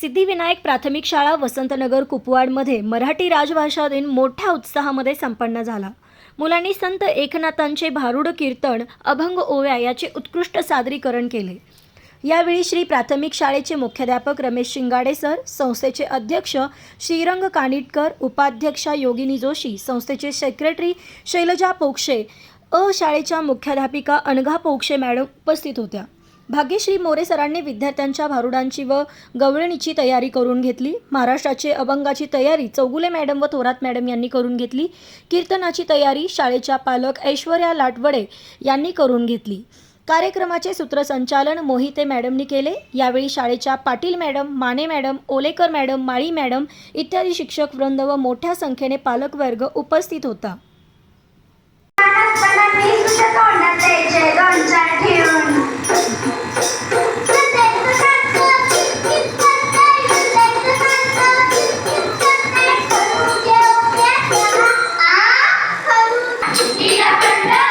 सिद्धिविनायक प्राथमिक शाळा वसंतनगर कुपवाडमध्ये मराठी राजभाषा दिन मोठ्या उत्साहामध्ये संपन्न झाला. मुलांनी संत एकनाथांचे भारुड कीर्तन अभंग ओव्या याचे उत्कृष्ट सादरीकरण केले. यावेळी श्री प्राथमिक शाळेचे मुख्याध्यापक रमेश शिंगाडे सर संस्थेचे अध्यक्ष श्रीरंग कानिटकर उपाध्यक्षा योगिनी जोशी संस्थेचे सेक्रेटरी शैलजा पोक्षे अ शाळेच्या मुख्याध्यापिका अनघा पोक्षे मॅडम उपस्थित होत्या. भाग्यश्री मोरे सरांनी विद्यार्थ्यांच्या भारुडांची व गवळणीची तयारी करून घेतली. महाराष्ट्राचे अभंगाची तयारी चौगुले मॅडम व थोरात मॅडम यांनी करून घेतली. कीर्तनाची तयारी शाळेच्या पालक ऐश्वर्या लाटवडे यांनी करून घेतली. कार्यक्रमाचे सूत्रसंचालन मोहिते मॅडमनी केले. यावेळी शाळेच्या Patil madam Mane madam Olekar madam Mali madam इत्यादी शिक्षक वृंद व मोठ्या संख्येने पालकवर्ग उपस्थित होता. He doesn't know.